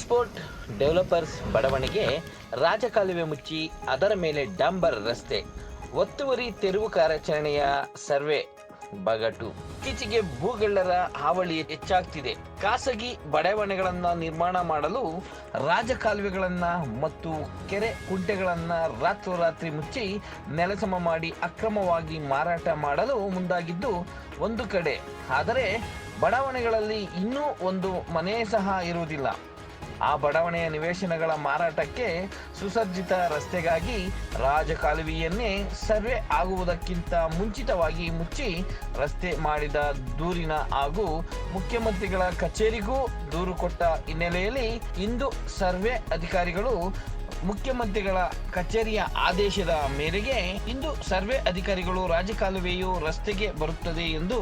Export developers ಬಡಾವಣೆಗೆ ರಾಜಕಾಲುವೆ ಮುಚ್ಚಿ ಅದರ ಮೇಲೆ ಡಾಂಬರ್ ರಸ್ತೆ. ಒತ್ತುವರಿ ತೆರವು ಕಾರ್ಯಾಚರಣೆಯ ಸರ್ವೆ ಬಗಟು. ಇತ್ತೀಚೆಗೆ ಭೂಗಳ್ಳರ ಹಾವಳಿ ಹೆಚ್ಚಾಗ್ತಿದೆ. ಖಾಸಗಿ ಬಡಾವಣೆಗಳನ್ನ ನಿರ್ಮಾಣ ಮಾಡಲು ರಾಜಕಾಲುವೆಗಳನ್ನ ಮತ್ತು ಕೆರೆ ಕುಂಟೆಗಳನ್ನ ರಾತ್ರೋರಾತ್ರಿ ಮುಚ್ಚಿ ನೆಲಸಮ ಮಾಡಿ ಅಕ್ರಮವಾಗಿ ಮಾರಾಟ ಮಾಡಲು ಮುಂದಾಗಿದ್ದು ಒಂದು ಕಡೆ. ಆದರೆ ಬಡಾವಣೆಗಳಲ್ಲಿ ಇನ್ನೂ ಒಂದು ಮನೆ ಸಹ ಇರುವುದಿಲ್ಲ. ಆ ಬಡಾವಣೆಯ ನಿವೇಶನಗಳ ಮಾರಾಟಕ್ಕೆ ಸುಸಜ್ಜಿತ ರಸ್ತೆಗಾಗಿ ರಾಜಕಾಲುವೆಯನ್ನೇ ಸರ್ವೆ ಆಗುವುದಕ್ಕಿಂತ ಮುಂಚಿತವಾಗಿ ಮುಚ್ಚಿ ರಸ್ತೆ ಮಾಡಿದ ದೂರಿನ ಹಾಗೂ ಮುಖ್ಯಮಂತ್ರಿಗಳ ಕಚೇರಿಗೂ ದೂರು ಕೊಟ್ಟ ಹಿನ್ನೆಲೆಯಲ್ಲಿ ಇಂದು ಸರ್ವೆ ಅಧಿಕಾರಿಗಳು ಮುಖ್ಯಮಂತ್ರಿಗಳ ಕಚೇರಿಯ ಆದೇಶದ ಮೇರೆಗೆ ಇಂದು ಸರ್ವೆ ಅಧಿಕಾರಿಗಳು ರಾಜಕಾಲುವೆಯು ರಸ್ತೆಗೆ ಬರುತ್ತದೆ ಎಂದು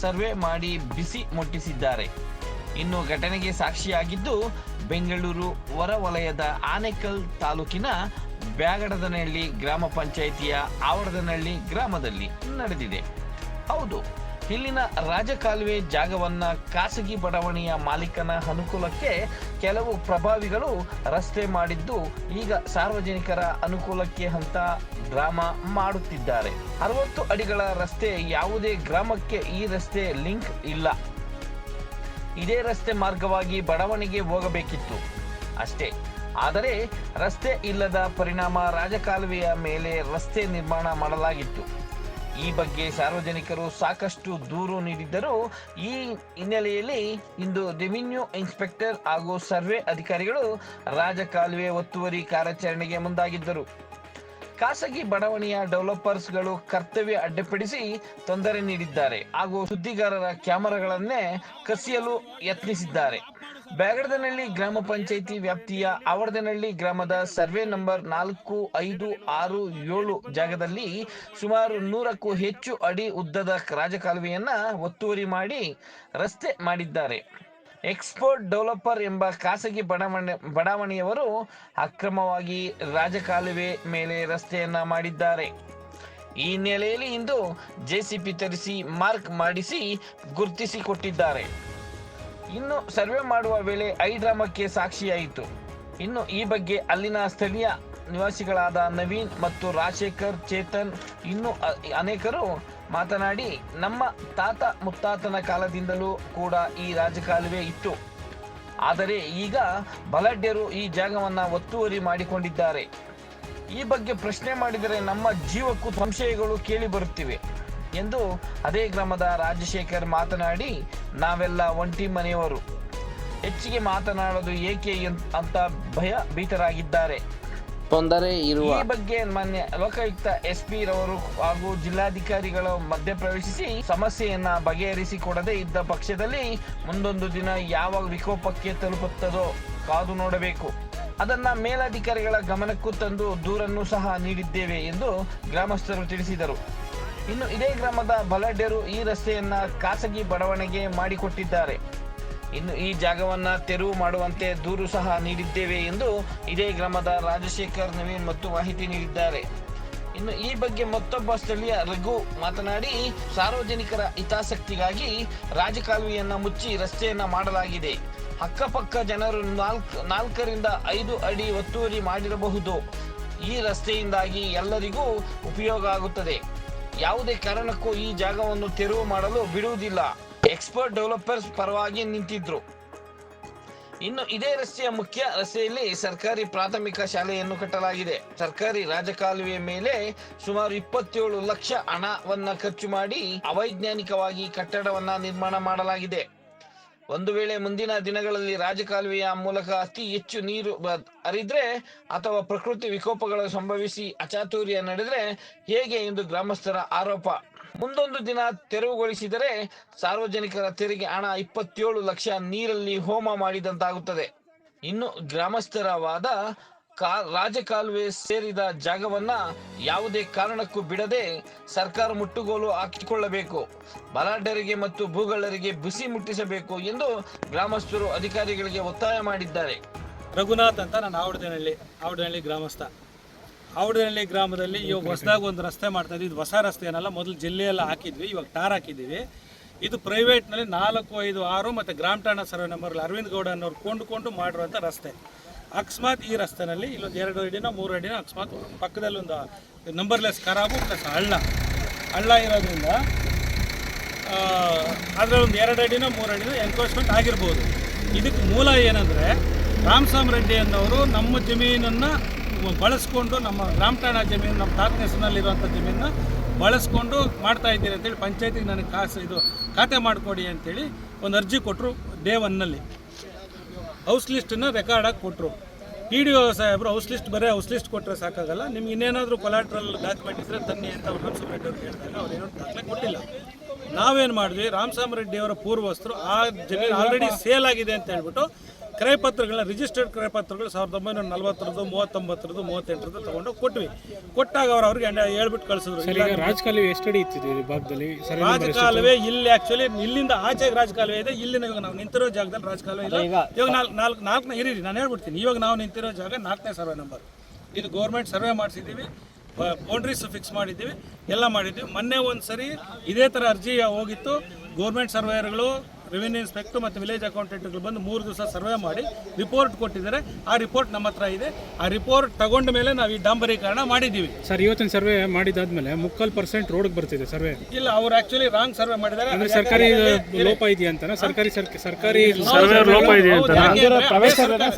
ಸರ್ವೆ ಮಾಡಿ ಬಿಸಿ ಮುಟ್ಟಿಸಿದ್ದಾರೆ. ಇನ್ನು ಘಟನೆಗೆ ಸಾಕ್ಷಿಯಾಗಿದ್ದು ಬೆಂಗಳೂರು ಹೊರವಲಯದ ಆನೇಕಲ್ ತಾಲೂಕಿನ ಬ್ಯಾಗಡದನಹಳ್ಳಿ ಗ್ರಾಮ ಪಂಚಾಯಿತಿಯ ಆವಡದನಹಳ್ಳಿ ಗ್ರಾಮದಲ್ಲಿ ನಡೆದಿದೆ. ಹೌದು, ಇಲ್ಲಿನ ರಾಜಕಾಲುವೆ ಜಾಗವನ್ನ ಖಾಸಗಿ ಬಡಾವಣೆಯ ಮಾಲೀಕನ ಅನುಕೂಲಕ್ಕೆ ಕೆಲವು ಪ್ರಭಾವಿಗಳು ರಸ್ತೆ ಮಾಡಿದ್ದು ಈಗ ಸಾರ್ವಜನಿಕರ ಅನುಕೂಲಕ್ಕೆ ಅಂತ ಗ್ರಾಮ ಮಾಡುತ್ತಿದ್ದಾರೆ. ಅರವತ್ತು ಅಡಿಗಳ ರಸ್ತೆ ಯಾವುದೇ ಗ್ರಾಮಕ್ಕೆ ಈ ರಸ್ತೆ ಲಿಂಕ್ ಇಲ್ಲ. ಇದೇ ರಸ್ತೆ ಮಾರ್ಗವಾಗಿ ಬಡಾವಣೆಗೆ ಹೋಗಬೇಕಿತ್ತು. ಅಷ್ಟೇ. ಆದರೆ ರಸ್ತೆ ಇಲ್ಲದ ಪರಿಣಾಮ ರಾಜಕಾಲುವೆಯ ಮೇಲೆ ರಸ್ತೆ ನಿರ್ಮಾಣ ಮಾಡಲಾಗಿತ್ತು. ಈ ಬಗ್ಗೆ ಸಾರ್ವಜನಿಕರು ಸಾಕಷ್ಟು ದೂರು ನೀಡಿದ್ದರೂ ಈ ಹಿನ್ನೆಲೆಯಲ್ಲಿ ಇಂದು ರೆವಿನ್ಯೂ ಇನ್ಸ್ಪೆಕ್ಟರ್ ಹಾಗೂ ಸರ್ವೆ ಅಧಿಕಾರಿಗಳು ರಾಜಕಾಲುವೆ ಒತ್ತುವರಿ ಕಾರ್ಯಾಚರಣೆಗೆ ಮುಂದಾಗಿದ್ದರು. ಖಾಸಗಿ ಬಡಾವಣೆಯ ಡೆವಲಪರ್ಸ್ಗಳು ಕರ್ತವ್ಯ ಅಡ್ಡಿಪಡಿಸಿ ತೊಂದರೆ ನೀಡಿದ್ದಾರೆ ಹಾಗೂ ಸುದ್ದಿಗಾರರ ಕ್ಯಾಮೆರಾಗಳನ್ನೇ ಕಸಿಯಲು ಯತ್ನಿಸಿದ್ದಾರೆ. ಬ್ಯಾಗಡದನಹಳ್ಳಿ ಗ್ರಾಮ ಪಂಚಾಯಿತಿ ವ್ಯಾಪ್ತಿಯ ಆವರ್ದನಹಳ್ಳಿ ಗ್ರಾಮದ ಸರ್ವೆ ನಂಬರ್ ನಾಲ್ಕು, ಐದು, ಆರು, ಏಳು ಜಾಗದಲ್ಲಿ ಸುಮಾರು ನೂರಕ್ಕೂ ಹೆಚ್ಚು ಅಡಿ ಉದ್ದದ ರಾಜಕಾಲುವೆಯನ್ನ ಒತ್ತುವರಿ ಮಾಡಿ ರಸ್ತೆ ಮಾಡಿದ್ದಾರೆ. ಎಕ್ಸ್ಪೋರ್ಟ್ ಡೆವಲಪರ್ ಎಂಬ ಖಾಸಗಿ ಬಡಾವಣೆ, ಬಡಾವಣೆಯವರು ಅಕ್ರಮವಾಗಿ ರಾಜಕಾಲುವೆ ಮೇಲೆ ರಸ್ತೆಯನ್ನ ಮಾಡಿದ್ದಾರೆ. ಈ ಹಿನ್ನೆಲೆಯಲ್ಲಿ ಇಂದು ಜೆಸಿಪಿ ತರಿಸಿ ಮಾರ್ಕ್ ಮಾಡಿಸಿ ಗುರುತಿಸಿಕೊಟ್ಟಿದ್ದಾರೆ. ಇನ್ನು ಸರ್ವೆ ಮಾಡುವ ವೇಳೆ ಐಡ್ರಾಮಕ್ಕೆ ಸಾಕ್ಷಿಯಾಯಿತು. ಇನ್ನು ಈ ಬಗ್ಗೆ ಅಲ್ಲಿನ ಸ್ಥಳೀಯ ನಿವಾಸಿಗಳಾದ ನವೀನ್ ಮತ್ತು ರಾಜಶೇಖರ್, ಚೇತನ್ ಇನ್ನು ಅನೇಕರು ಮಾತನಾಡಿ ನಮ್ಮ ತಾತ ಮುತ್ತಾತನ ಕಾಲದಿಂದಲೂ ಕೂಡ ಈ ರಾಜಕಾಲುವೆ ಇತ್ತು. ಆದರೆ ಈಗ ಬಲಾಢ್ಯರು ಈ ಜಾಗವನ್ನು ಒತ್ತುವರಿ ಮಾಡಿಕೊಂಡಿದ್ದಾರೆ. ಈ ಬಗ್ಗೆ ಪ್ರಶ್ನೆ ಮಾಡಿದರೆ ನಮ್ಮ ಜೀವಕ್ಕೂ ಸಂಶಯಗಳು ಕೇಳಿ ಬರುತ್ತಿವೆ ಎಂದು ಅದೇ ಗ್ರಾಮದ ರಾಜಶೇಖರ್ ಮಾತನಾಡಿ, ನಾವೆಲ್ಲ ಒಂಟಿ ಮನೆಯವರು. ಹೆಚ್ಚಿಗೆ ಮಾತನಾಡೋದು ಏಕೆ ಅಂತ ಭಯ ಭೀತರಾಗಿದ್ದಾರೆ. ತೊಂದರೆ ಇರುವ ಈ ಬಗ್ಗೆ ಮಾನ್ಯ ಲೋಕಾಯುಕ್ತ ಎಸ್ ಪಿ ರವರು ಹಾಗೂ ಜಿಲ್ಲಾಧಿಕಾರಿಗಳು ಮಧ್ಯಪ್ರವೇಶಿಸಿ ಸಮಸ್ಯೆಯನ್ನ ಬಗೆಹರಿಸಿಕೊಡದೇ ಇದ್ದ ಪಕ್ಷದಲ್ಲಿ ಮುಂದೊಂದು ದಿನ ಯಾವ ವಿಕೋಪಕ್ಕೆ ತಲುಪುತ್ತದೋ ಕಾದು ನೋಡಬೇಕು. ಅದನ್ನ ಮೇಲಾಧಿಕಾರಿಗಳ ಗಮನಕ್ಕೂ ತಂದು ದೂರನ್ನು ಸಹ ನೀಡಿದ್ದೇವೆ ಎಂದು ಗ್ರಾಮಸ್ಥರು ತಿಳಿಸಿದರು. ಇನ್ನು ಇದೇ ಗ್ರಾಮದ ಬಲಾಢ್ಯರು ಈ ರಸ್ತೆಯನ್ನ ಖಾಸಗಿ ಬಡಾವಣೆಗೆ ಮಾಡಿಕೊಟ್ಟಿದ್ದಾರೆ. ಇನ್ನು ಈ ಜಾಗವನ್ನ ತೆರವು ಮಾಡುವಂತೆ ದೂರು ಸಹ ನೀಡಿದ್ದೇವೆ ಎಂದು ಇದೇ ಗ್ರಾಮದ ರಾಜಶೇಖರ್ ನವೀನ್ ಮತ್ತು ಮಾಹಿತಿ ನೀಡಿದ್ದಾರೆ. ಇನ್ನು ಈ ಬಗ್ಗೆ ಮತ್ತೊಬ್ಬ ಸ್ಥಳೀಯ ರಘು ಮಾತನಾಡಿ, ಸಾರ್ವಜನಿಕರ ಹಿತಾಸಕ್ತಿಗಾಗಿ ರಾಜಕಾಲುವೆಯನ್ನ ಮುಚ್ಚಿ ರಸ್ತೆಯನ್ನ ಮಾಡಲಾಗಿದೆ. ಅಕ್ಕಪಕ್ಕ ಜನರು ನಾಲ್ಕು, ನಾಲ್ಕರಿಂದ ಐದು ಅಡಿ ಒತ್ತುವರಿ ಮಾಡಿರಬಹುದು. ಈ ರಸ್ತೆಯಿಂದಾಗಿ ಎಲ್ಲರಿಗೂ ಉಪಯೋಗ ಆಗುತ್ತದೆ. ಯಾವುದೇ ಕಾರಣಕ್ಕೂ ಈ ಜಾಗವನ್ನು ತೆರವು ಮಾಡಲು ಬಿಡುವುದಿಲ್ಲ. ಎಕ್ಸ್ಪರ್ಟ್ ಡೆವಲಪರ್ಸ್ ಪರವಾಗಿ ನಿಂತಿದ್ರು. ಇನ್ನು ಇದೇ ರಸ್ತೆಯ ಮುಖ್ಯ ರಸ್ತೆಯಲ್ಲಿ ಸರ್ಕಾರಿ ಪ್ರಾಥಮಿಕ ಶಾಲೆಯನ್ನು ಕಟ್ಟಲಾಗಿದೆ. ಸರ್ಕಾರಿ ರಾಜಕಾಲುವೆ ಮೇಲೆ ಸುಮಾರು ಇಪ್ಪತ್ತೇಳು ಲಕ್ಷ ಹಣವನ್ನ ಖರ್ಚು ಮಾಡಿ ಅವೈಜ್ಞಾನಿಕವಾಗಿ ಕಟ್ಟಡವನ್ನ ನಿರ್ಮಾಣ ಮಾಡಲಾಗಿದೆ. ಒಂದು ವೇಳೆ ಮುಂದಿನ ದಿನಗಳಲ್ಲಿ ರಾಜಕಾಲುವೆಯ ಮೂಲಕ ಅತಿ ಹೆಚ್ಚು ನೀರು ಹರಿದ್ರೆ ಅಥವಾ ಪ್ರಕೃತಿ ವಿಕೋಪಗಳು ಸಂಭವಿಸಿ ಅಚಾತುರ್ಯ ನಡೆದ್ರೆ ಹೇಗೆ ಎಂದು ಗ್ರಾಮಸ್ಥರ ಆರೋಪ. ಮುಂದೊಂದು ದಿನ ತೆರವುಗೊಳಿಸಿದರೆ ಸಾರ್ವಜನಿಕರ ತೆರಿಗೆ ಹಣ ಇಪ್ಪತ್ತೇಳು ಲಕ್ಷ ನೀರಲ್ಲಿ ಹೋಮ ಮಾಡಿದಂತಾಗುತ್ತದೆ. ಇನ್ನು ಗ್ರಾಮಸ್ಥರ ವಾದ ರಾಜಕಾಲುವೆ ಸೇರಿದ ಜಾಗವನ್ನ ಯಾವುದೇ ಕಾರಣಕ್ಕೂ ಬಿಡದೆ ಸರ್ಕಾರ ಮುಟ್ಟುಗೋಲು ಹಾಕಿಕೊಳ್ಳಬೇಕು. ಬಲಾಢ್ಯರಿಗೆ ಮತ್ತು ಭೂಗಳ್ಳರಿಗೆ ಬಿಸಿ ಮುಟ್ಟಿಸಬೇಕು ಎಂದು ಗ್ರಾಮಸ್ಥರು ಅಧಿಕಾರಿಗಳಿಗೆ ಒತ್ತಾಯ ಮಾಡಿದ್ದಾರೆ. ರಘುನಾಥ್ ಅಂತ ನಾನು ಆವಡದಹಳ್ಳಿ ಆವಡನಹಳ್ಳಿ ಗ್ರಾಮಸ್ಥ. ಆವಡನಹಳ್ಳಿ ಗ್ರಾಮದಲ್ಲಿ ಇವಾಗ ಹೊಸದಾಗಿ ಒಂದು ರಸ್ತೆ ಮಾಡ್ತಾ ಇದ್ವಿ. ಇದು ಹೊಸ ರಸ್ತೆ ಏನಲ್ಲ, ಮೊದಲು ಜಿಲ್ಲೆಯೆಲ್ಲ ಹಾಕಿದ್ವಿ, ಇವಾಗ ಟಾರ್ ಹಾಕಿದ್ದೀವಿ. ಇದು ಪ್ರೈವೇಟ್ನಲ್ಲಿ ನಾಲ್ಕು, ಐದು, ಆರು ಮತ್ತು ಗ್ರಾಮ ಠಾಣಾ ಸರ್ವೆ ನಂಬರ್ ಅರವಿಂದ್ ಗೌಡ ಅನ್ನೋರು ಕೊಂಡುಕೊಂಡು ಮಾಡಿರುವಂಥ ರಸ್ತೆ. ಅಕಸ್ಮಾತ್ ಈ ರಸ್ತೆಯಲ್ಲಿ ಇಲ್ಲೊಂದು ಎರಡು ಅಡಿನ, ಮೂರು ಅಡಿನ, ಅಕಸ್ಮಾತ್ ಪಕ್ಕದಲ್ಲಿ ಒಂದು ನಂಬರ್ಲೆಸ್ ಖರಾಬು ಪ್ಲಸ್ ಹಳ್ಳ. ಹಳ್ಳ ಇರೋದ್ರಿಂದ ಅದರಲ್ಲೊಂದು ಎರಡು ಅಡಿನ, ಮೂರು ಅಡಿನ ಎನ್ಕ್ರೋಚ್ಮೆಂಟ್ ಆಗಿರ್ಬೋದು. ಇದಕ್ಕೆ ಮೂಲ ಏನಂದರೆ ರಾಮಸ್ವಾಮಿ ರೆಡ್ಡಿ ಅನ್ನೋರು ನಮ್ಮ ಜಮೀನನ್ನು ಬಳಸ್ಕೊಂಡು ನಮ್ಮ ಗ್ರಾಮ ಠಾಣಾ ಜಮೀನು, ನಮ್ಮ ತಾತನ ಹೆಸರಿನಲ್ಲಿರುವಂಥ ಜಮೀನನ್ನ ಬಳಸ್ಕೊಂಡು ಮಾಡ್ತಾ ಇದ್ದೀರಿ ಅಂತೇಳಿ ಪಂಚಾಯತಿಗೆ ನನಗೆ ಕಾಸು ಇದು ಖಾತೆ ಮಾಡಿಕೊಡಿ ಅಂತೇಳಿ ಒಂದು ಅರ್ಜಿ ಕೊಟ್ಟರು ಡೇ ಒನ್ನಲ್ಲಿ. ಹೌಸ್ ಲಿಸ್ಟನ್ನು ರೆಕಾರ್ಡ್ ಆಗಿ ಕೊಟ್ಟರು ಪಿ ಡಿ ಒ ಸಾಹೇಬರು ಹೌಸ್ ಲಿಸ್ಟ್ ಬರೀ ಹೌಸ್ ಲಿಸ್ಟ್ ಕೊಟ್ಟರೆ ಸಾಕಾಗಲ್ಲ. ನಿಮ್ಗೆ ಇನ್ನೇನಾದರೂ ಕೊಲಾಟ್ರಲ್ ಡಾಕ್ಯುಮೆಂಟ್ ಇದ್ರೆ ತನ್ನಿ ಅಂತ ಅವ್ರು ರಾಮಸ್ವಾಮಿ ರೆಡ್ಡಿ ಅವ್ರು ಅವ್ರು ಏನೋ ದಾಖಲೆ ಕೊಟ್ಟಿಲ್ಲ. ನಾವೇನು ಮಾಡಿದ್ವಿ ರಾಮಸ್ವಾಮಿ ರೆಡ್ಡಿ ಅವರ ಪೂರ್ವಸ್ಥರು ಆ ಜಮೀನು ಆಲ್ರೆಡಿ ಸೇಲ್ ಆಗಿದೆ ಅಂತ ಹೇಳ್ಬಿಟ್ಟು ಕ್ರಯಪತ್ರಗಳನ್ನ ರಿಜಿಸ್ಟರ್ಡ್ ಕ್ರಯಪತ್ರಗಳು ಸಾವಿರದ ಒಂಬೈನೂರ ನಲವತ್ತರದ್ದು ಮೂವತ್ತೊಂಬತ್ತರದ್ದು ಮೂವತ್ತೆಂಟರದ್ದು ತಗೊಂಡು ಕೊಟ್ವಿ. ಕೊಟ್ಟಾಗ ಅವ್ರು ಅವ್ರಿಗೆ ಹೇಳ್ಬಿಟ್ಟು ಕಳಿಸಿದ್ರು. ರಾಜಕಾಲುವೆ ಎಷ್ಟಡಿ ಇತ್ತಿದೆ ಈ ಭಾಗದಲ್ಲಿ? ರಾಜಕಾಲುವೆ ಇಲ್ಲಿ ಆಕ್ಚುಲಿ ಇಲ್ಲಿಂದ ಆಚೆಗೆ ರಾಜಕಾಲುವೆ ಇದೆ ಇಲ್ಲಿನ ಇವಾಗ ನಾವು ನಿಂತಿರೋ ಜಾಗದಲ್ಲಿ ರಾಜಕಾಲುವೆ ಇಲ್ಲ. ಇವಾಗ ನಾಲ್ಕು ನಾಲ್ಕು ನಾಲ್ಕನೇ ಇರೀರಿ ನಾನು ಹೇಳ್ಬಿಡ್ತೀನಿ. ಇವಾಗ ನಾವು ನಿಂತಿರೋ ಜಾಗ ನಾಲ್ಕನೇ ಸರ್ವೆ ನಂಬರ್. ಇದು ಗೌರ್ಮೆಂಟ್ ಸರ್ವೆ ಮಾಡಿಸಿದ್ದೀವಿ ಬೌಂಡ್ರೀಸ್ ಫಿಕ್ಸ್ ಮಾಡಿದ್ದೀವಿ ಎಲ್ಲ ಮಾಡಿದ್ದೀವಿ. ಮೊನ್ನೆ ಒಂದು ಸರಿ ಇದೇ ಥರ ಅರ್ಜಿ ಹೋಗಿತ್ತು. ಗೌರ್ಮೆಂಟ್ ಸರ್ವೇಯರ್ಗಳು ರೆವಿನ್ಯೂ ಇನ್ಸ್ಪೆಕ್ಟರ್ ಮತ್ತು ವಿಲೇಜ್ ಅಕೌಂಟೆಂಟ್ಗಳು ಬಂದು ಮೂರು ದಿವಸ ಸರ್ವೆ ಮಾಡಿ ರಿಪೋರ್ಟ್ ಕೊಟ್ಟಿದ್ದಾರೆ. ಆ ರಿಪೋರ್ಟ್ ನಮ್ಮ ಹತ್ರ ಇದೆ. ಆ ರಿಪೋರ್ಟ್ ತಗೊಂಡ ಮೇಲೆ ನಾವು ಈ ಡಾಂಬರೀಕರಣ ಮಾಡಿದ್ದೀವಿ. ಸರ್ ಇವತ್ತಿನ ಸರ್ವೆ ಮಾಡಿದಾದ್ಮೇಲೆ ಮುಕ್ಕಾಲು ಪರ್ಸೆಂಟ್ ರೋಡ್ಗೆ ಬರ್ತಿದೆ ಸರ್ವೆ ಇಲ್ಲ ಅವ್ರು ಆಕ್ಚುಲಿ ರಾಂಗ್ ಸರ್ವೆ ಮಾಡಿದ್ದಾರೆ. ಅಂದ್ರೆ ಸರ್ಕಾರಿ ಲೋಪ ಇದೆಯಾ ಅಂತ ಸರ್ಕಾರಿ ಸರ್ಕಾರಿ ಸರ್ಕಾರಿ ಲೋಪ ಇದೆ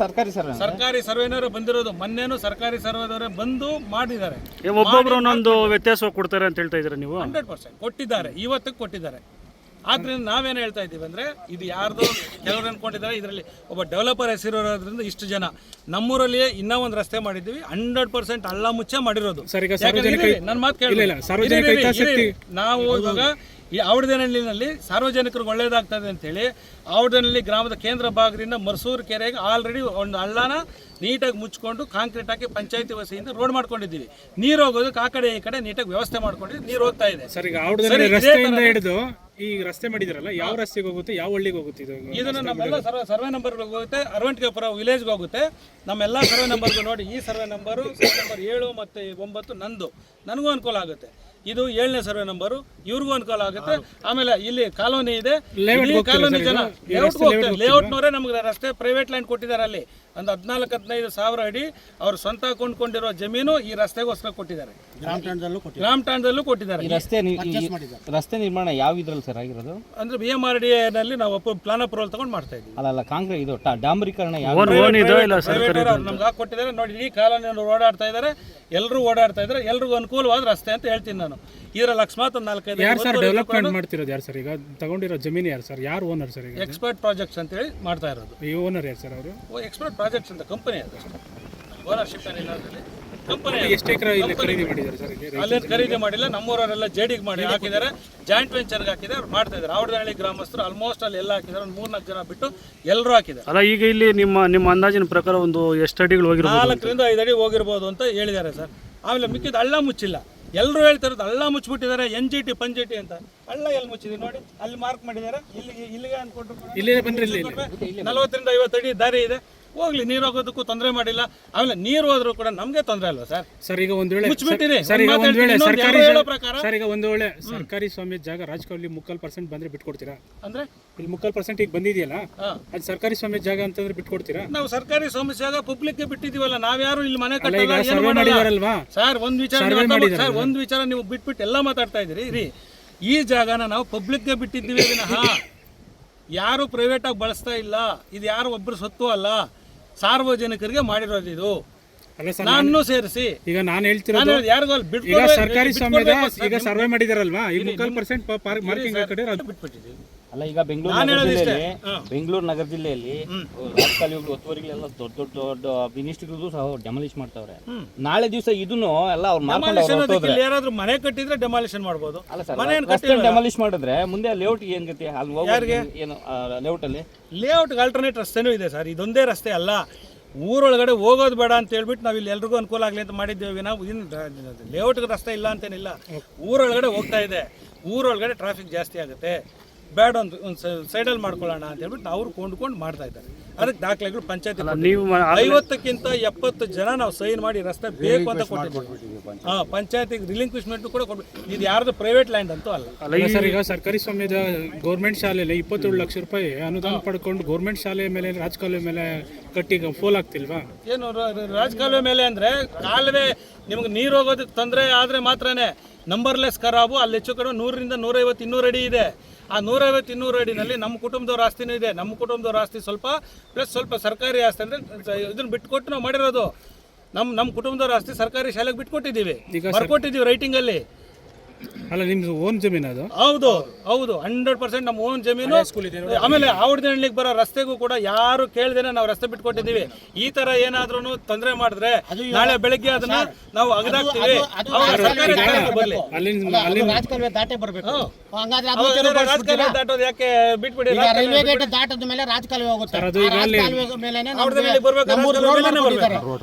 ಸರ್ಕಾರಿ ಸರ್ವೆ ಸರ್ಕಾರಿ ಸರ್ವೆನವರು ಬಂದಿರೋದು ಮೊನ್ನೆನೂ ಸರ್ಕಾರಿ ಸರ್ವೆದವರೇ ಬಂದು ಮಾಡಿದ್ದಾರೆ. ಒಬ್ಬೊಬ್ರು ಒಂದೊಂದು ವ್ಯತ್ಯಾಸ ಕೊಡ್ತಾರೆ ಅಂತ ಹೇಳ್ತಾ ಇದ್ದೀರಾ ನೀವು? ಹಂಡ್ರೆಡ್ ಪರ್ಸೆಂಟ್ ಕೊಟ್ಟಿದ್ದಾರೆ. ಇವತ್ತಿಗೆ ಕೊಟ್ಟಿದ್ದಾರೆ. ಆದ್ರಿಂದ ನಾವೇನು ಹೇಳ್ತಾ ಇದ್ದೀವಿ ಅಂದ್ರೆ ಇದು ಯಾರ್ದು ಕೆಲವರು ಅನ್ಕೊಂಡಿದ್ದಾರೆ ಇದರಲ್ಲಿ ಒಬ್ಬ ಡೆವಲಪರ್ ಹೆಸರಿರೋದ್ರಿಂದ ಇಷ್ಟು ಜನ. ನಮ್ಮೂರಲ್ಲಿಯೇ ಇನ್ನೂ ಒಂದು ರಸ್ತೆ ಮಾಡಿದ್ದೀವಿ ಹಂಡ್ರೆಡ್ ಪರ್ಸೆಂಟ್ ಅಲ್ಲ ಮುಚ್ಚೆ ಮಾಡಿರೋದು ನನ್ನ ಮಾತು ಕೇಳಿ ನಾವು ಇವಾಗ ಈ ಆವಡದನಹಳ್ಳಿನಲ್ಲಿ ಸಾರ್ವಜನಿಕರಿಗೆ ಒಳ್ಳೇದಾಗ್ತದೆ ಅಂತೇಳಿ ಆವಡನಹಳ್ಳಿ ಗ್ರಾಮದ ಕೇಂದ್ರ ಭಾಗದಿಂದ ಮರ್ಸೂರು ಕೆರೆಗೆ ಆಲ್ರೆಡಿ ಒಂದು ಹಳ್ಳನ ನೀಟಾಗಿ ಮುಚ್ಕೊಂಡು ಕಾಂಕ್ರೀಟ್ ಹಾಕಿ ಪಂಚಾಯತಿ ವಸೆಯಿಂದ ರೋಡ್ ಮಾಡ್ಕೊಂಡಿದ್ದೀವಿ. ನೀರು ಹೋಗೋದಕ್ಕೆ ಆ ಕಡೆ ಈ ಕಡೆ ನೀಟಾಗಿ ವ್ಯವಸ್ಥೆ ಮಾಡ್ಕೊಂಡಿದ್ದೀವಿ ನೀರು ಹೋಗ್ತಾ ಇದೆ. ಸರ್ ಈಗ ರಸ್ತೆಯಿಂದ ಹಿಡಿದು ಈ ರಸ್ತೆ ಮಾಡಿದಿರಲ್ಲ ಯಾವ ರಸ್ತೆಗೆ ಹೋಗುತ್ತೆ ಯಾವ ಹಳ್ಳಿಗೆ ಹೋಗುತ್ತೆ ಇದು? ಇದನ್ನ ನಮ್ಮೆಲ್ಲ ಸರ್ವೆ ಸರ್ವೆ ನಂಬರ್ಗೆ ಹೋಗುತ್ತೆ ಅರವಂಟಿಗೆಪುರ ವಿಲೇಜ್ಗೆ ಹೋಗುತ್ತೆ. ನಮ್ಮೆಲ್ಲ ಸರ್ವೆ ನಂಬರ್ಗೂ ನೋಡಿ ಈ ಸರ್ವೆ ನಂಬರು ಸರ್ವೆ ನಂಬರ್ ಏಳು ಮತ್ತು ಒಂಬತ್ತು ನಂದು. ನನಗೂ ಅನುಕೂಲ ಆಗುತ್ತೆ. ಇದು ಏಳನೇ ಸರ್ವೆ ನಂಬರು. ಇವ್ರಿಗೂ ಅನುಕೂಲ ಆಗುತ್ತೆ. ಆಮೇಲೆ ಇಲ್ಲಿ ಕಾಲೋನಿ ಇದೆ. ಕಾಲೋನಿ ಜನ? ಲೇಔಟ್ ಹೋಗ್ತಾರೆ ಲೇಔಟ್ನವರೇ ನಮ್ಗೆ ರಸ್ತೆ ಪ್ರೈವೇಟ್ ಲ್ಯಾಂಡ್ ಕೊಟ್ಟಿದ್ದಾರೆ ಅಲ್ಲಿ. ಒಂದು ಹದಿನಾಲ್ಕು ಹದಿನೈದು ಸಾವಿರ ಅಡಿ ಅವ್ರು ಸ್ವಂತ ಕೊಂಡ್ಕೊಂಡಿರೋ ಜಮೀನು ಈ ರಸ್ತೆಗೋಸ್ಕರ ಕೊಟ್ಟಿದ್ದಾರೆ. ಗ್ರಾಮ ಠಾಣದಲ್ಲೂ ಕೊಟ್ಟಿದ್ದಾರೆ. ರಸ್ತೆ ರಸ್ತೆ ನಿರ್ಮಾಣ ಯಾವ ಇದ್ರಲ್ಲಿ ಸರ್ ಆಗಿರೋದು? ಅಂದ್ರೆ ಬಿ ಎಂ ಆರ್ ಡಿ ನಲ್ಲಿ ನಾವು ಪ್ಲಾನ್ ಅಪ್ರೂವಲ್ ತಗೊಂಡು ಮಾಡ್ತಾ ಇದ್ದೀವಿ. ಅಲ್ಲ ಅಲ್ಲ ಕಾಂಕ್ರೀಟ್ ಇದು ಡಾಂಬರೀಕರಣ ನಮ್ಗೆ ಹಾಕಿ ಕೊಟ್ಟಿದ್ದಾರೆ. ನೋಡಿ ಇಡೀ ಕಾಲನ ಓಡಾಡ್ತಾ ಇದ್ದಾರೆ. ಎಲ್ಲರೂ ಓಡಾಡ್ತಾ ಇದ್ದಾರೆ. ಎಲ್ರಿಗೂ ಅನುಕೂಲವಾದ ರಸ್ತೆ ಅಂತ ಹೇಳ್ತೀನಿ ನಾನು. ಇದರ ಲಕ್ಷ್ಮಾತ್ ಒಂದು ನಾಲ್ಕೈದು ಯಾರು ಸರ್ ಡೆವಲಪ್ಮೆಂಟ್ ಮಾಡ್ತಿರೋದು ಯಾರು ಸರ್ ಈಗ? ತಗೊಂಡಿರೋ ಜಮೀನು ಯಾರು ಸರ್? ಯಾರು ಓನರ್ ಸರ್ ಈಗ? ಎಕ್ಸ್ಪರ್ಟ್ ಪ್ರಾಜೆಕ್ಟ್ಸ್ ಅಂತ ಹೇಳಿ ಮಾಡ್ತಾ ಇರೋದು. ಈ ಓನರ್ ಯಾರು ಸರ್ ಅವರು? ಎಕ್ಸ್ಪರ್ಟ್ ಪ್ರಾಜೆಕ್ಟ್ಸ್ ಅಂತ ಕಂಪನಿ ಅದು ಓನರ್ಶಿಪ್ ಏನಿಲ್ಲ ಕಂಪನಿ ಎಷ್ಟು ಎಕರೆ ಇಲ್ಲಿ ಖರೀದಿ ಮಾಡಿದ್ದಾರೆ ಸರ್ ಅಲ್ಲೇನು ಖರೀದಿ ಮಾಡಿಲ್ಲ ನಮ್ಮೂರವರೆಲ್ಲ ಜೆಡಿಗೆ ಮಾಡಿ ಹಾಕಿದ್ದಾರೆ. ಜಾಯಿಂಟ್ ವೆಂಚರ್ಗೆ ಹಾಕಿದ್ದಾರೆ ಅವ್ರು ಮಾಡ್ತಾ ಇದ್ದಾರೆ. ಆವಡದಹಳ್ಳಿ ಗ್ರಾಮಸ್ಥರು ಆಲ್ಮೋಸ್ಟ್ ಅಲ್ಲಿ ಎಲ್ಲ ಹಾಕಿದ್ದಾರೆ. ಒಂದು ಮೂರ್ನಾಲ್ಕು ಜನ ಬಿಟ್ಟು ಎಲ್ಲರೂ ಹಾಕಿದ್ದಾರೆ. ಅಲ್ಲ ಈಗ ಇಲ್ಲಿ ನಿಮ್ಮ ನಿಮ್ಮ ಅಂದಾಜಿನ ಪ್ರಕಾರ ಒಂದು ಎಷ್ಟು ಅಡಿಗಳು ಹೋಗಿರ್ಬೋದು ನಾಲ್ಕರಿಂದ ಐದು ಅಡಿ ಹೋಗಿರ್ಬೋದು ಅಂತ ಹೇಳಿದ್ದಾರೆ ಸರ್. ಆಮೇಲೆ ಮಿಕ್ಕಿದ ಹಳ್ಳ ಮುಚ್ಚಿಲ್ಲ. ಎಲ್ಲರೂ ಹೇಳ್ತಾರೆ ಹಳ್ಳ ಮುಚ್ಚಿಬಿಟ್ಟಿದ್ದಾರೆ ಎನ್ ಜಿ ಟಿ ಪಂಜಿ ಅಂತ. ಹಳ್ಳ ಎಲ್ಲಿ ಮುಚ್ಚಿದೆ ನೋಡಿ ಅಲ್ಲಿ ಮಾರ್ಕ್ ಮಾಡಿದ್ದಾರೆ. ಇಲ್ಲಿಗೆ ಇಲ್ಲಿಗೆ ಅನ್ಕೊಂಡ್ರು ನಲವತ್ತರಿಂದ ಐವತ್ತು ಅಡಿ ದಾರಿ ಇದೆ. ಹೋಗ್ಲಿ ನೀರು ಹೋಗೋದಕ್ಕೂ ತೊಂದರೆ ಮಾಡಿಲ್ಲ. ಆಮೇಲೆ ನೀರು ಹೋದ್ರೂ ಕೂಡ ನಮಗೆ ತೊಂದರೆ ಅಲ್ವಾ ಸರ್? ಸರ್ ಈಗ ಒಂದ್ ವೇಳೆ ಮುಚ್ಚಿಬಿಟ್ಟಿರಿ. ಸರ್ ಈಗ ಒಂದ್ ವೇಳೆ ಸರ್ಕಾರಿ ಇನ್ನೊಂದು ಹೇಳೋ ಪ್ರಕಾರ- ಸರ್ ಈಗ ಒಂದ್ ವೇಳೆ ಸರ್ಕಾರಿ ಸ್ವಾಮ್ಯ ಜಾಗ ರಾಜಕೀಯ ಮುಕ್ಕಾಲ್ ಪರ್ಸೆಂಟ್ ಬಂದ್ರೆ ಬಿಟ್ಕೊಡ್ತೀರಾ? ಅಂದ್ರೆ? ಇಲ್ಲಿ ಮುಕ್ಕಾಲ್ ಪರ್ಸೆಂಟ್ ಈಗ ಬಂದಿದೆಯಲ್ಲ. ಅದು ಸರ್ಕಾರಿ ಸ್ವಾಮ್ಯ ಜಾಗ ಅಂತಂದ್ರೆ ಬಿಟ್ಕೊಡ್ತೀರಾ? ನಾವು ಸರ್ಕಾರಿ ಸ್ವಾಮ್ಯ ಜಾಗ ಪಬ್ಲಿಕ್ಗೆ ಬಿಟ್ಟಿದೀವಲ್ಲ ನಾವ್ಯಾರು ಇಲ್ಲಿ ಮನೆ ಕಟ್ಟಲ್ಲ ಏನು ಸರ್ವೆ ಮಾಡಲ್ಲ. ಮಾಡಿದಾರಲ್ವಾ? ಸರ್ ಒಂದ್ ವಿಚಾರ Survey ನೀವು ಅರ್ಥ ಮಾಡಿ- ಮಾಡಿದ್ದಾರೆ. ಸರ್ ಒಂದ್ ವಿಚಾರ ನೀವು ಬಿಟ್ಬಿಟ್ಟು ಎಲ್ಲ ಮಾತಾಡ್ತಾ ಇದ್ದೀರಿ. ರೀ ಈ ಜಾಗನ ನಾವು ಪಬ್ಲಿಕ್ಗೆ ಬಿಟ್ಟಿದ್ದೀವಿ ವಿನಃ. ಯಾರು ಪ್ರೈವೇಟ್ ಆಗಿ ಬಳಸ್ತಾ ಇಲ್ಲ. ಇದು ಯಾರು ಒಬ್ರು ಸೊತ್ತು ಅಲ್ಲ. ಸಾರ್ವಜನಿಕರಿಗೆ ಮಾಡಿರೋದು ಇದು. ನಾನು ಸೇರಿಸಿ. ಈಗ ನಾನು ಹೇಳ್ತೀನಿ ಹೇಳ್ತಿರೋದು ಹೇಳೋದು ಯಾರಿಗೂ ಅಲ್ಲಿ ಈಗ ಸರ್ಕಾರಿ ಸ್ವಾಮ್ಯದ ಈಗ ಸರ್ವೆ ಮಾಡಿದಾರಲ್ವಾ? ಈಗ ಮುಕ್ಕಾಲು ಪರ್ಸೆಂಟ್ ಮಾರ್ಕಿಂಗ್ ಕಡೆ ಬಿಟ್ಬಿಟ್ಟಿದ್ದೀವಿ. ಅಲ್ಲ ಈಗ ಬೆಂಗಳೂರು ನಾನು ನಗರ ಜಿಲ್ಲೆಯಲ್ಲಿ ಹಾ. ಬೆಂಗಳೂರು ನಗರ ಜಿಲ್ಲೆಯಲ್ಲಿ ಒತ್ತುವರಿಗಳೆಲ್ಲ ದೊಡ್ಡ ದೊಡ್ಡ ದೊಡ್ಡ ಮಿನಿಸ್ಟ್ರಿಗಳು ಸಹ ಡೆಮಾಲಿಷ್ ಮಾಡ್ತಾವ್ರೆ. ನಾಳೆ ದಿವಸ ಇದನ್ನು ಎಲ್ಲ ಅವ್ರು ಮಾಡ್ಕೊಂಡು ಡೆಮಾಲಿಷನ್ ಅವ್ರು ಅದಕ್ಕೆ ಹೊರ್ಟೋದ್ರೆ ಇಲ್ಲಿ ಯಾರಾದ್ರೂ ಮನೆ ಕಟ್ಟಿದ್ರೆ ಡೆಮಾಲಿಷನ್ ಮಾಡ್ಬೋದು. ಅಲ್ಲ ಸರ್ ಮನೆ ಏನ್ ರಸ್ತೆ ಕಟ್ಟಿಲ್ಲ? ಡೆಮಾಲಿಷ್ ಮಾಡಿದ್ರೆ ಮುಂದೆ ಲೇಔಟ್ ಏನ್ ಗತಿ? ಅಲ್ಲಿ ಹೋಗೋ ಏನು ಲೇಔಟ್ ಅಲ್ಲಿ? ಲೇಔಟ್ಗೆ ಆಲ್ಟರ್ನೇಟ್ ರಸ್ತೆನೂ ಇದೆ ಸರ್. ಇದೊಂದೇ ರಸ್ತೆ ಅಲ್ಲ. ಊರೊಳಗಡೆ ಹೋಗೋದು ಬೇಡ ಅಂತ ಹೇಳ್ಬಿಟ್ಟು ನಾವು ಇಲ್ಲಿ ಎಲ್ರಿಗೂ ಅನುಕೂಲ ಆಗಲಿ ಅಂತ ಮಾಡಿದ್ದೇವೆ. ನಾವು ಲೇಔಟ್ ಲೇಔಟ್ಗೆ ರಸ್ತೆ ಇಲ್ಲ ಅಂತೇನಿಲ್ಲ. ಊರೊಳಗಡೆ ಹೋಗ್ತಾ ಇದೆ. ಊರೊಳಗಡೆ ಟ್ರಾಫಿಕ್ ಜಾಸ್ತಿ ಆಗುತ್ತೆ. ಬೇಡ ಒಂದು ಒಂದು ಸೈಡಲ್ಲಿ ಮಾಡ್ಕೊಳ್ಳೋಣ ಅಂತ ಹೇಳ್ಬಿಟ್ಟು ಅವ್ರು ಕೊಂಡ್ಕೊಂಡು ಮಾಡ್ತಾ ಇದ್ದಾರೆ. ಅದಕ್ಕೆ ದಾಖಲೆಗಳು ಪಂಚಾಯತ್ ನೀವು ಐವತ್ತಕ್ಕಿಂತ ಎಪ್ಪತ್ತು ಜನ ನಾವು ಸೈನ್ ಮಾಡಿ ರಸ್ತೆ ಬೇಕು ಅಂತ ಕೊಟ್ಟಿದ್ದೀವಿ. ಹಾ ಪಂಚಾಯತಿಗೆ ರಿಲಿಂಕ್ವಿಶ್ಮೆಂಟ್ ಕೂಡ ಕೊಡ್ಬೇಕು ಇದು ಯಾರ್ದು ಪ್ರೈವೇಟ್ ಲ್ಯಾಂಡ್ ಅಂತೂ ಅಲ್ಲ. ಸರ್ ಈಗ ಸರ್ಕಾರಿ ಸ್ವಾಮ್ಯದ ಗೌರ್ಮೆಂಟ್ ಶಾಲೆಯಲ್ಲಿ ಇಪ್ಪತ್ತೇಳು ಲಕ್ಷ ರೂಪಾಯಿ ಅನುದಾನ ಪಡ್ಕೊಂಡು ಗೌರ್ಮೆಂಟ್ ಶಾಲೆ ಮೇಲೆ ರಾಜಕಾಲುವೆ ಮೇಲೆ ಕಟ್ಟಿ ಫೋಲ್ ಆಗ್ತಿಲ್ವಾ? ಏನು ರಾಜಕಾಲುವೆ ಮೇಲೆ ಅಂದ್ರೆ ಕಾಲುವೆ ನಿಮ್ಗೆ ನೀರು ಹೋಗೋದಕ್ಕೆ ತೊಂದರೆ ಆದ್ರೆ ಮಾತ್ರನೇ ನಂಬರ್ಲೆಸ್ ಖರಾಬು ಅಲ್ಲಿ ಹೆಚ್ಚು ಕಡೆ ನೂರರಿಂದ ನೂರೈವತ್ತು ಇನ್ನೂರು ಅಡಿ ಇದೆ. ಆ ನೂರೈವತ್ತು ಇನ್ನೂರು ಅಡಿನಲ್ಲಿ ನಮ್ಮ ಕುಟುಂಬದವ್ರ ಆಸ್ತಿನೂ ಇದೆ. ನಮ್ಮ ಕುಟುಂಬದವ್ರ ಆಸ್ತಿ ಸ್ವಲ್ಪ ಪ್ಲಸ್ ಸ್ವಲ್ಪ ಸರ್ಕಾರಿ ಆಸ್ತಿ ಅಂದ್ರೆ ಇದನ್ನ ಬಿಟ್ಕೊಟ್ಟು ನಾವು ಮಾಡಿರೋದು. ನಮ್ಮ ನಮ್ಮ ಕುಟುಂಬದವ್ರ ಆಸ್ತಿ ಸರ್ಕಾರಿ ಶಾಲೆಗೆ ಬಿಟ್ಕೊಟ್ಟಿದ್ದೀವಿ. ಬರ್ಕೊಟ್ಟಿದ್ದೀವಿ ರೈಟಿಂಗ್ ಅಲ್ಲ ನಿಮ್ದು ಓನ್ ಜಮೀನು ಅದು? ಹೌದು ಹೌದು. ಹಂಡ್ರೆಡ್ ಪರ್ಸೆಂಟ್ ನಮ್ಮ ಓನ್ ಜಮೀನು. ಸ್ಕೂಲ್ ಇದೆ ಆಮೇಲೆ ಆವಡ್ದಹಳ್ಳಿಗೆ ಬರೋ ರಸ್ತೆಗೂ ಕೂಡ ಯಾರು ಕೇಳ್ದೇನೆ ನಾವು ರಸ್ತೆ ಬಿಟ್ಕೊಟ್ಟಿದ್ದೀವಿ. ಈ ತರ ಏನಾದ್ರೂ ತೊಂದರೆ ಮಾಡಿದ್ರೆ ನಾಳೆ ಬೆಳಿಗ್ಗೆ ಅದನ್ನ ನಾವು ಅಗದಾಕ್ತೀವಿ ರಾಜಕಾಲುವೆ ಹೋಗುತ್ತೆ.